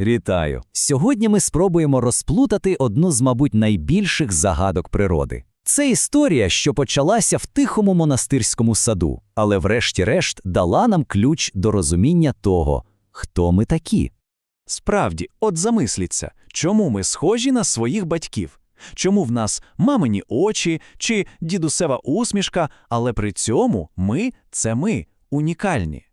Вітаю! Сьогодні ми спробуємо розплутати одну з, мабуть, найбільших загадок природи. Це історія, що почалася в тихому монастирському саду, але врешті-решт дала нам ключ до розуміння того, хто ми такі. Справді, от замисліться, чому ми схожі на своїх батьків? Чому в нас мамині очі чи дідусева усмішка, але при цьому ми це ми, унікальні?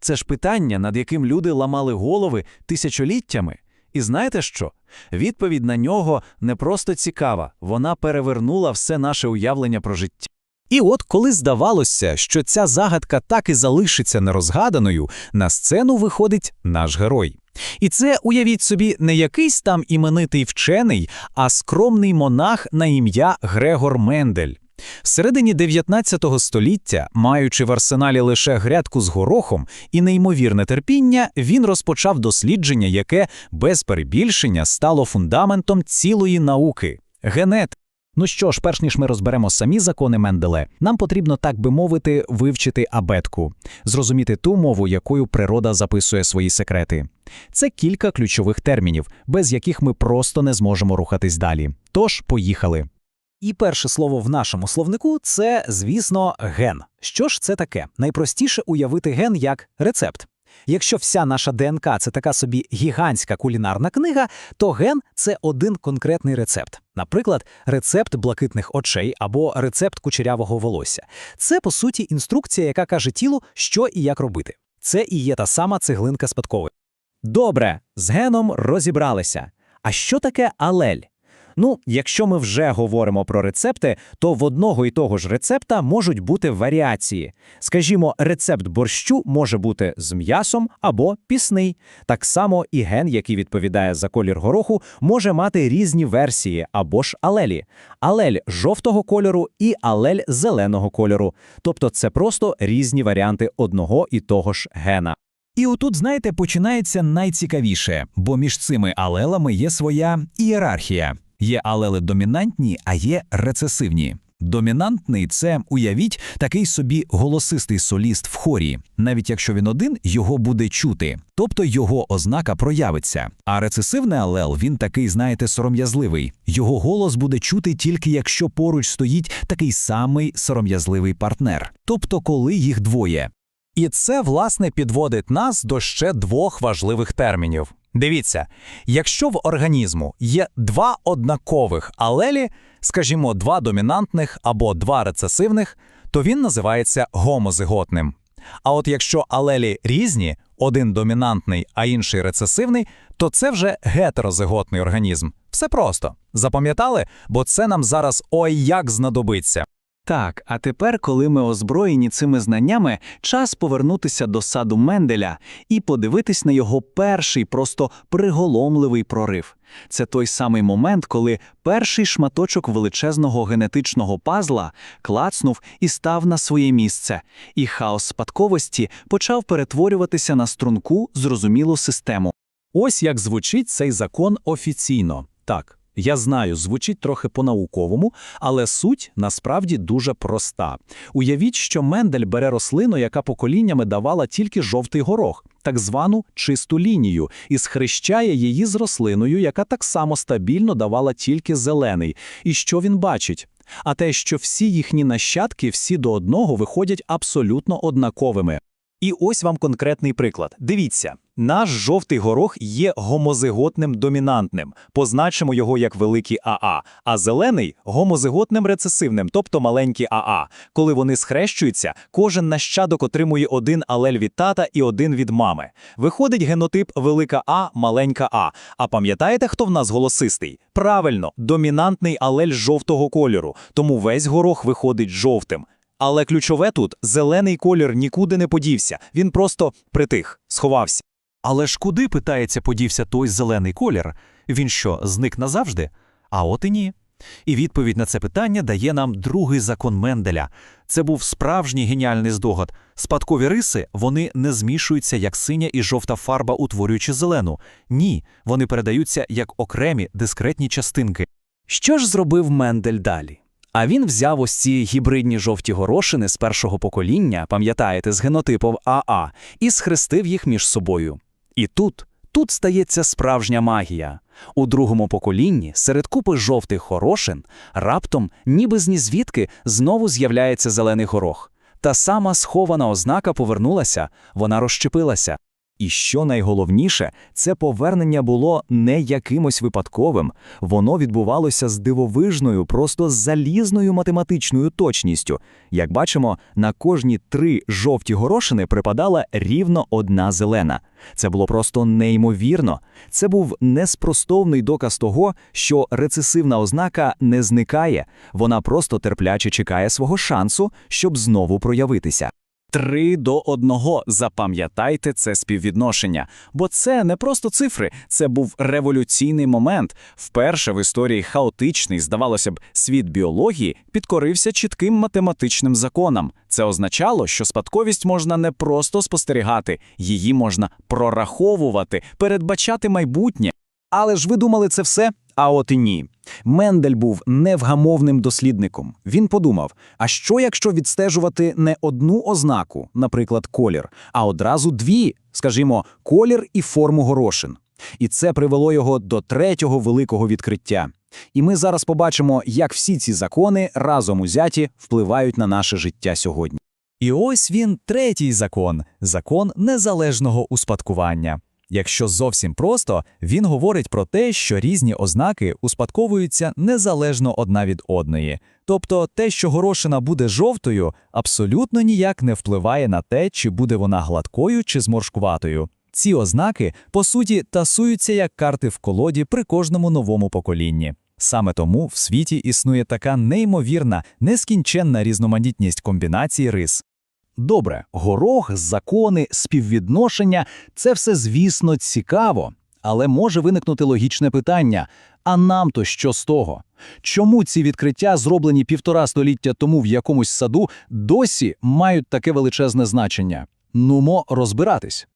Це ж питання, над яким люди ламали голови тисячоліттями. І знаєте що? Відповідь на нього не просто цікава, вона перевернула все наше уявлення про життя. І от коли здавалося, що ця загадка так і залишиться нерозгаданою, на сцену виходить наш герой. І це, уявіть собі, не якийсь там іменитий вчений, а скромний монах на ім'я Грегор Мендель. Всередині 19 століття, маючи в арсеналі лише грядку з горохом і неймовірне терпіння, він розпочав дослідження, яке без перебільшення стало фундаментом цілої науки генет. Ну що ж, перш ніж ми розберемо самі закони Менделе, нам потрібно, так би мовити, вивчити абетку, зрозуміти ту мову, якою природа записує свої секрети. Це кілька ключових термінів, без яких ми просто не зможемо рухатись далі. Тож, поїхали. І перше слово в нашому словнику це, звісно, ген. Що ж це таке? Найпростіше уявити ген як рецепт. Якщо вся наша ДНК це така собі гігантська кулінарна книга, то ген це один конкретний рецепт. Наприклад, рецепт блакитних очей або рецепт кучерявого волосся. Це, по суті, інструкція, яка каже тілу, що і як робити. Це і є та сама цеглинка спадкової. Добре, з геном розібралися. А що таке алель? Ну, якщо ми вже говоримо про рецепти, то в одного і того ж рецепта можуть бути варіації. Скажімо, рецепт борщу може бути з м'ясом або пісний. Так само і ген, який відповідає за колір гороху, може мати різні версії або ж алелі. Алель жовтого кольору і алель зеленого кольору. Тобто це просто різні варіанти одного і того ж гена. І отут, знаєте, починається найцікавіше, бо між цими алелами є своя ієрархія. Є алели домінантні, а є рецесивні. Домінантний це, уявіть, такий собі голосистий соліст в хорі. Навіть якщо він один, його буде чути, тобто його ознака проявиться. А рецесивний алел він такий, знаєте, сором'язливий. Його голос буде чути тільки якщо поруч стоїть такий самий сором'язливий партнер, тобто коли їх двоє. І це, власне, підводить нас до ще двох важливих термінів. Дивіться, якщо в організму є два однакових алелі, скажімо, два домінантних або два рецесивних, то він називається гомозиготним. А от якщо алелі різні, один домінантний, а інший рецесивний, то це вже гетерозиготний організм. Все просто. Запам'ятали? Бо це нам зараз ой як знадобиться. Так, а тепер, коли ми озброєні цими знаннями, час повернутися до саду Менделя і подивитись на його перший, просто приголомливий прорив. Це той самий момент, коли перший шматочок величезного генетичного пазла клацнув і став на своє місце, і хаос спадковості почав перетворюватися на струнку, зрозумілу систему. Ось як звучить цей закон офіційно. Так. Я знаю, звучить трохи по-науковому, але суть насправді дуже проста. Уявіть, що Мендель бере рослину, яка поколіннями давала тільки жовтий горох, так звану чисту лінію, і схрещає її з рослиною, яка так само стабільно давала тільки зелений. І що він бачить? А те, що всі їхні нащадки всі до одного виходять абсолютно однаковими. І ось вам конкретний приклад. Дивіться, наш жовтий горох є гомозиготним домінантним, позначимо його як великий АА, а зелений гомозиготним рецесивним, тобто маленький АА. Коли вони схрещуються, кожен нащадок отримує один алель від тата і один від мами. Виходить генотип велика А, маленька А. А пам'ятаєте, хто в нас голосистий? Правильно, домінантний алель жовтого кольору, тому весь горох виходить жовтим. Але ключове тут зелений колір нікуди не подівся, він просто притих, сховався. Але ж куди, питається, подівся той зелений колір? Він що, зник назавжди? А от і ні. І відповідь на це питання дає нам другий закон Менделя. Це був справжній геніальний здогад. Спадкові риси вони не змішуються, як синя і жовта фарба, утворюючи зелену. Ні, вони передаються як окремі дискретні частинки. Що ж зробив Мендель далі? А він взяв ось ці гібридні жовті горошини з першого покоління, пам'ятаєте, з генотипом АА, і схрестив їх між собою. І тут, Тут стається справжня магія. У другому поколінні серед купи жовтих горошин раптом, ніби з нізвідки, знову з'являється зелений горох. Та сама схована ознака повернулася, вона розщепилася. І що найголовніше, це повернення було не якимось випадковим, воно відбувалося з дивовижною, просто залізною математичною точністю. Як бачимо, на кожні три жовті горошини припадала рівно одна зелена. Це було просто неймовірно. Це був неспростовний доказ того, що рецесивна ознака не зникає, вона просто терпляче чекає свого шансу, щоб знову проявитися. Три до одного. Запам'ятайте це співвідношення, бо це не просто цифри, це був революційний момент. Вперше в історії хаотичний, здавалося б, світ біології підкорився чітким математичним законам. Це означало, що спадковість можна не просто спостерігати, її можна прораховувати, передбачати майбутнє. Але ж ви думали це все? А от і ні. Мендель був невгамовним дослідником. Він подумав: а що якщо відстежувати не одну ознаку, наприклад, колір, а одразу дві, скажімо, колір і форму горошин. І це привело його до третього великого відкриття. І ми зараз побачимо, як всі ці закони разом узяті впливають на наше життя сьогодні. І ось він третій закон закон незалежного успадкування. Якщо зовсім просто, він говорить про те, що різні ознаки успадковуються незалежно одна від одної. Тобто те, що горошина буде жовтою, абсолютно ніяк не впливає на те, чи буде вона гладкою чи зморшкуватою. Ці ознаки, по суті, тасуються як карти в колоді при кожному новому поколінні. Саме тому в світі існує така неймовірна, нескінченна різноманітність комбінацій рис. Добре, горох, закони, співвідношення це все, звісно, цікаво. Але може виникнути логічне питання: а нам то що з того? Чому ці відкриття, зроблені півтора століття тому в якомусь саду, досі мають таке величезне значення? Нумо розбиратись.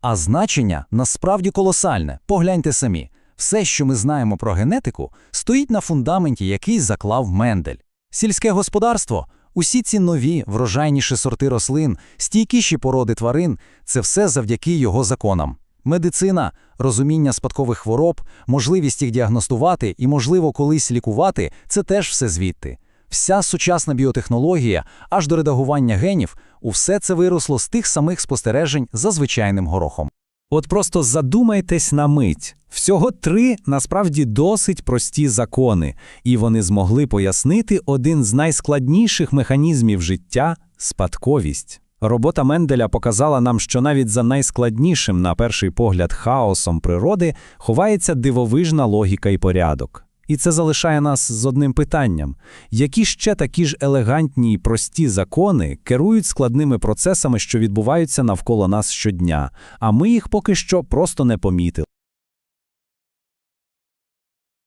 А значення насправді колосальне. Погляньте самі. Все, що ми знаємо про генетику, стоїть на фундаменті, який заклав Мендель. Сільське господарство, усі ці нові, врожайніші сорти рослин, стійкіші породи тварин це все завдяки його законам. Медицина, розуміння спадкових хвороб, можливість їх діагностувати і, можливо, колись лікувати це теж все звідти. Вся сучасна біотехнологія, аж до редагування генів, усе це виросло з тих самих спостережень за звичайним горохом. От просто задумайтесь на мить. Всього три насправді досить прості закони, і вони змогли пояснити один з найскладніших механізмів життя спадковість. Робота Менделя показала нам, що навіть за найскладнішим, на перший погляд, хаосом природи ховається дивовижна логіка і порядок. І це залишає нас з одним питанням: які ще такі ж елегантні і прості закони керують складними процесами, що відбуваються навколо нас щодня, а ми їх поки що просто не помітили.